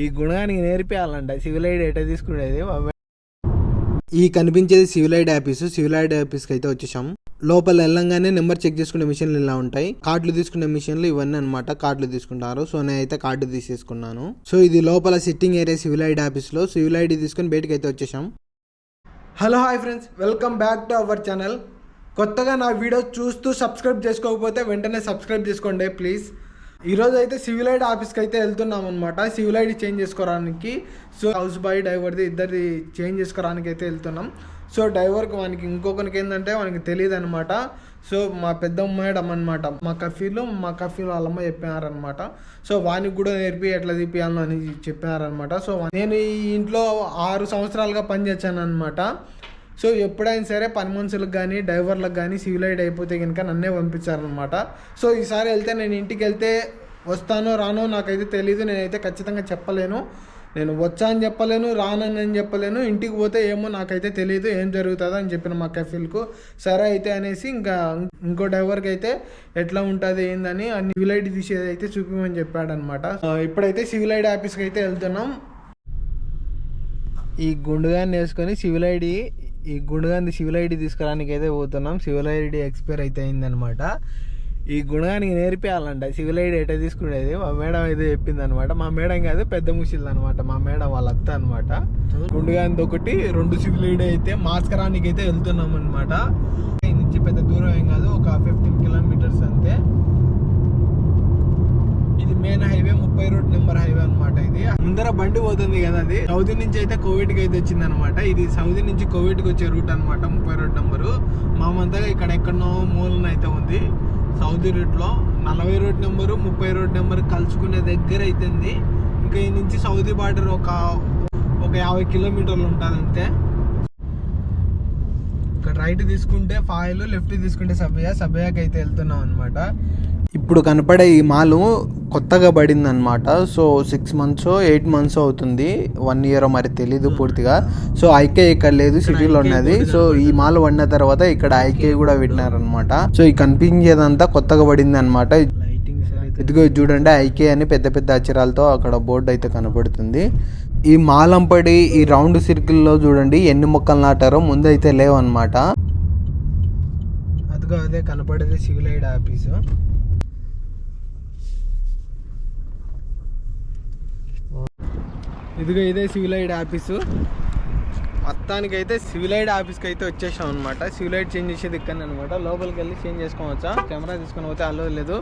ఈ గుణానికి నేర్పియాలంట. Civil ID ఎట్లా తీసుకునేది ఈ కనిపించేది civil ID office civil ID ఆఫీస్కి అయితే వచ్చేసాం. లోపల వెళ్ళంగానే నెంబర్ చెక్ చేసుకునే మిషన్లు ఇలా ఉంటాయి. కార్డులు తీసుకునే మిషన్లు ఇవన్నీ అనమాట కార్డులు తీసుకుంటారు. సో నేను అయితే కార్డు తీసేసుకున్నాను. సో ఇది లోపల సిట్టింగ్ ఏరియా సివిల్ ఐడి ఆఫీస్లో సివిల్ ఐడి తీసుకుని బయటకు అయితే వచ్చేసాం. Hello hi friends welcome back to our channel కొత్తగా నా వీడియో చూస్తూ సబ్స్క్రైబ్ చేసుకోకపోతే వెంటనే సబ్స్క్రైబ్ చేసుకోండి ప్లీజ్ ఈరోజు అయితే సివిల్ ఐడి ఆఫీస్కి అయితే వెళ్తున్నాం అనమాట సివిల్ ఐడి చేంజ్ చేసుకోవడానికి. సో హౌస్ బాయ్ డ్రైవర్ది ఇద్దరిది చేంజ్ చేసుకోవడానికి అయితే వెళ్తున్నాం. సో డ్రైవర్కి వానికి ఇంకొకరికి ఏంటంటే వానికి తెలియదు అనమాట సో మా పెద్ద మేడం అనమాట మా కఫీలు మా కఫీలు వాళ్ళమ్మ చెప్పారనమాట సో వానికి కూడా నేర్పి ఎట్లా తీపియాలను అని చెప్పారనమాట సో నేను ఈ ఇంట్లో ఆరు సంవత్సరాలుగా పనిచేశాను అనమాట సో ఎప్పుడైనా సరే పని మనుషులకు కానీ డ్రైవర్లకు కానీ సివిల్ అయిపోతే కనుక నన్నే పంపించారనమాట సో ఈసారి వెళ్తే నేను ఇంటికి వెళ్తే వస్తానో రానో నాకైతే తెలీదు నేనైతే ఖచ్చితంగా చెప్పలేను. నేను వచ్చా అని చెప్పలేను రానని అని చెప్పలేను ఇంటికి పోతే ఏమో నాకైతే తెలియదు ఏం జరుగుతుందో అని చెప్పిన మా కఫీల్కు. సరే అయితే అనేసి ఇంకా ఇంకో డ్రైవర్కి అయితే ఎట్లా ఉంటుంది ఏందని అన్ని సివిల్ ఐడి తీసేది అయితే చూపిమని చెప్పాడనమాట ఇప్పుడైతే సివిల్ ఐడి ఆఫీస్కి అయితే వెళ్తున్నాం. ఈ గుండుగాన్ని వేసుకొని సివిల్ ఐడి ఈ గుణగాంధి సివిల్ ఐడి తీసుకురానికి అయితే పోతున్నాం. సివిల్ ఐడి ఎక్స్పైర్ అయితే అయిందనమాట. ఈ గుణగానికి నేర్పియాలంట. సివిల్ ఐడి ఎట్లా తీసుకునేది? మా మేడం అయితే చెప్పింది అనమాట మా మేడం కాదు పెద్ద ముసిల్ అనమాట మా మేడం వాళ్ళ అత్త అనమాట. గుండుగానిది ఒకటి రెండు సివిల్ ఐడి అయితే మాస్కరానికి అయితే వెళ్తున్నాం అనమాట నుంచి పెద్ద దూరం ఏం కాదు ఒక ఫిఫ్టీన్ కిలోమీటర్స్ అంతే ఇది మెయిన్ ముంబై ముప్పై రోడ్ నెంబర్ హైవే అన్నమాట ఇది. ముందర బండి పోతుంది కదా అది. సౌదీ నుంచి అయితే కోవిడ్కి అయితే వచ్చింది అనమాట ఇది సౌదీ నుంచి కోవిడ్కి వచ్చే రూట్ అన్నమాట ముప్పై రోడ్ నెంబరు. మామంతగా ఇక్కడ ఎక్కడో మూలన అయితే ఉంది. సౌదీ రూట్లో నలభై రోడ్ నెంబరు ముప్పై రోడ్ నెంబర్ కలుసుకునే దగ్గర అయితే ఇంకా ఈ నుంచి సౌదీ బార్డర్ ఒక ఒక యాభై కిలోమీటర్లు ఉంటుంది అంతే ఇక్కడ రైట్ తీసుకుంటే ఫాయిల్ లెఫ్ట్ తీసుకుంటే సభ్య సభ్యాకి అయితే వెళ్తున్నాం అనమాట ఇప్పుడు కనపడే ఈ మాలు కొత్తగా పడింది అనమాట so six months eight months అవుతుంది. వన్ ఇయర్ మరి తెలీదు పూర్తిగా. సో ఐకే ఇక్కడ లేదు సిటీలో ఉన్నది. సో ఈ మాల్ వండిన తర్వాత ఇక్కడ ఐకే కూడా పెట్టినారనమాట సో ఈ కనిపించేదంతా కొత్తగా పడింది అనమాట ఇదిగో చూడండి ఐకే అని పెద్ద పెద్ద అక్షరాలతో అక్కడ బోర్డు అయితే కనపడుతుంది. ఈ మాలంపడి ఈ రౌండ్ సర్కిల్లో చూడండి ఎన్ని మొక్కలు నాటారో ముందు అయితే లేవన్నమాట. అదిగో అదే కనపడేది సివిల్ ఐడ్ ఆఫీసు. ఇదిగో ఇదే సివిల్ ఆఫీసు. మొత్తానికి అయితే సివిల్ ఐడ్ ఆఫీస్కి అయితే వచ్చేసాం అనమాట సివిల్ ఐడ్ చేంజ్ చేసేది ఇక్కడ అనమాట లోపలికి వెళ్ళి చేంజ్ చేసుకోవచ్చా? కెమెరా తీసుకొని పోతే అలో లేదు.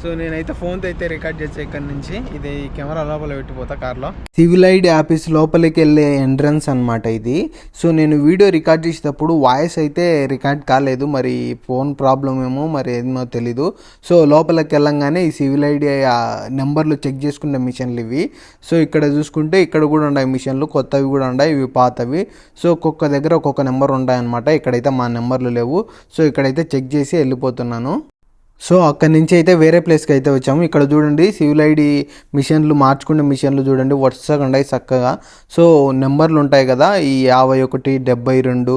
సో నేనైతే ఫోన్తో అయితే రికార్డ్ చేసే ఇక్కడ నుంచి. ఇది ఈ కెమెరా లోపల పెట్టిపోతా కార్లో. సివిల్ ఐడి ఆఫీస్ లోపలికి వెళ్ళే ఎంట్రన్స్ అనమాట ఇది. సో నేను వీడియో రికార్డ్ చేసేటప్పుడు వాయిస్ అయితే రికార్డ్ కాలేదు. మరి ఫోన్ ప్రాబ్లం ఏమో మరి ఏమో తెలీదు. సో లోపలికి వెళ్ళంగానే ఈ సివిల్ ఐడి నెంబర్లు చెక్ చేసుకునే మిషన్లు ఇవి. సో ఇక్కడ చూసుకుంటే ఇక్కడ కూడా ఉన్నాయి మిషన్లు కొత్తవి కూడా ఉన్నాయి ఇవి పాతవి. సో ఒక్కొక్క దగ్గర ఒక్కొక్క నెంబర్ ఉంటాయన్నమాట. ఇక్కడైతే మా నెంబర్లు లేవు. సో ఇక్కడైతే చెక్ చేసి వెళ్ళిపోతున్నాను. సో అక్కడి నుంచి అయితే వేరే ప్లేస్కి అయితే వచ్చాము. ఇక్కడ చూడండి సివిల్ ఐడి మిషన్లు మార్చుకునే మిషన్లు చూడండి వరుసగా ఉన్నాయి చక్కగా. సో నెంబర్లు ఉంటాయి కదా ఈ యాభై ఒకటి డెబ్బై రెండు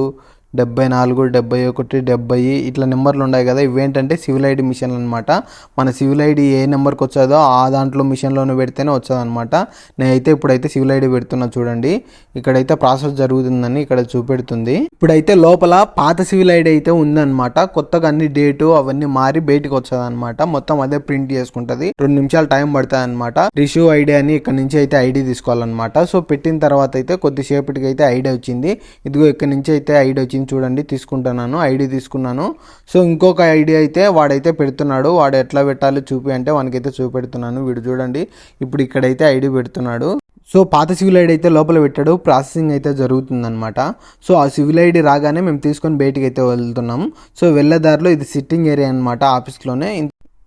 డెబ్బై నాలుగు డెబ్బై ఒకటి డెబ్బై ఇట్లా నెంబర్లు ఉన్నాయి కదా ఇవేంటంటే సివిల్ ఐడి మిషన్లు అనమాట మన సివిల్ ఐడి ఏ నెంబర్కి వచ్చేదో ఆ దాంట్లో మిషన్లోనే పెడితేనే వచ్చేదనమాట నేనైతే ఇప్పుడైతే సివిల్ ఐడి పెడుతున్నా చూడండి. ఇక్కడైతే ప్రాసెస్ జరుగుతుందని ఇక్కడ చూపెడుతుంది. ఇప్పుడైతే లోపల పాత సివిల్ ఐడి అయితే ఉందన్నమాట. కొత్తగా అన్ని డేటు అవన్నీ మారి బయటకు వచ్చేదన్నమాట. మొత్తం అదే ప్రింట్ చేసుకుంటది. రెండు నిమిషాలు టైం పడుతుంది అనమాట రిష్యూ ఐడి అని ఇక్కడ నుంచి అయితే ఐడి తీసుకోవాలన్నమాట. సో పెట్టిన తర్వాత అయితే కొద్దిసేపటికి అయితే ఐడి వచ్చింది. ఇదిగో ఇక్కడ నుంచి అయితే ఐడి వచ్చింది. చూడండి తీసుకుంటున్నాను ఐడి తీసుకున్నాను. సో ఇంకొక ఐడి అయితే వాడైతే పెడుతున్నాడు. వాడు ఎట్లా పెట్టాలో చూపి అంటే వానికైతే చూపెడుతున్నాను. వీడు చూడండి ఇప్పుడు ఇక్కడైతే ఐడి పెడుతున్నాడు. సో పాత సివిల్ ఐడి అయితే లోపల పెట్టాడు. ప్రాసెసింగ్ అయితే జరుగుతుందన్నమాట. సో ఆ సివిల్ ఐడి రాగానే మేము తీసుకొని బయటికి అయితే వెళ్తున్నాం. సో వెళ్ళేదారిలో ఇది సిట్టింగ్ ఏరియా అనమాట ఆఫీస్లోనే.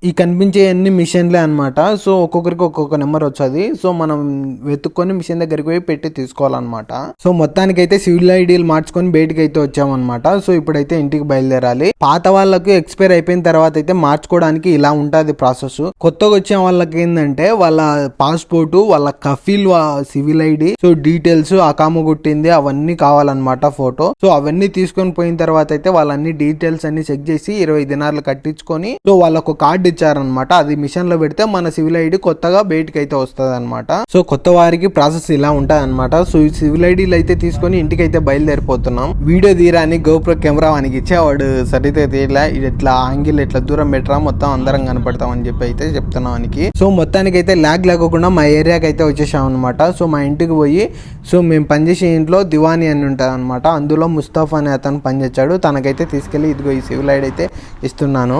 ఈ కనిపించే అన్ని మిషన్లే అనమాట సో ఒక్కొక్కరికి ఒక్కొక్క నెంబర్ వచ్చేది. సో మనం వెతుక్కొని మిషన్ దగ్గరికి పోయి పెట్టి తీసుకోవాలన్నమాట. సో మొత్తానికి అయితే సివిల్ ఐడీలు మార్చుకొని బయటికి అయితే వచ్చామన్నమాట. సో ఇప్పుడైతే ఇంటికి బయలుదేరాలి. పాత వాళ్ళకు ఎక్స్పైర్ అయిపోయిన తర్వాత అయితే మార్చుకోవడానికి ఇలా ఉంటుంది ప్రాసెస్. కొత్తగా వచ్చే వాళ్ళకి ఏంటంటే వాళ్ళ పాస్పోర్టు వాళ్ళ కఫీల్ సివిల్ ఐడి సో డీటెయిల్స్ అకామ కొట్టింది అవన్నీ కావాలన్నమాట ఫోటో. సో అవన్నీ తీసుకొని పోయిన తర్వాత అయితే వాళ్ళన్ని డీటెయిల్స్ అన్ని చెక్ చేసి ఇరవై దినాలు కట్టించుకొని సో వాళ్ళకు కార్డు ఇచ్చారనమాట అది మిషన్లో పెడితే మన సివిల్ ఐడి కొత్తగా బయటకి అయితే వస్తుంది అనమాట సో కొత్త వారికి ప్రాసెస్ ఇలా ఉంటుంది అనమాట సో ఈ సివిల్ ఐడీలు అయితే తీసుకొని ఇంటికి అయితే బయలుదేరిపోతున్నాం. వీడియో తీరాని గోప్రో కెమెరా వానికి ఇచ్చేవాడు సరితే తీయలే. ఇది ఇట్లా ఆంగిల్ ఇట్లా దూరం పెట్టరా మొత్తం అందరం కనపడతాం అని చెప్పి అయితే చెప్తున్నాం వానికి. సో మొత్తానికి అయితే ల్యాగ్ లేకుండా మా ఏరియాకి అయితే వచ్చేసాం అనమాట సో మా ఇంటికి పోయి సో మేము పనిచేసే ఇంట్లో దివాని అని ఉంటుంది అనమాట అందులో ముస్తాఫా అనే అతను పనిచేస్తాడు తనకైతే తీసుకెళ్ళి ఇదిగో ఈ సివిల్ ఐడి అయితే ఇస్తున్నాను.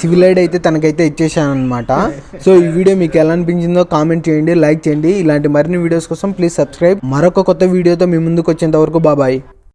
సివిలైడ్ అయితే తనకైతే ఇచ్చేసాను అనమాట సో ఈ వీడియో మీకు ఎలా అనిపించిందో కామెంట్ చేయండి లైక్ చేయండి. ఇలాంటి మరిన్ని వీడియోస్ కోసం ప్లీజ్ సబ్స్క్రైబ్ మరొక కొత్త వీడియోతో మీ ముందుకు వచ్చేంత వరకు బాబాయ్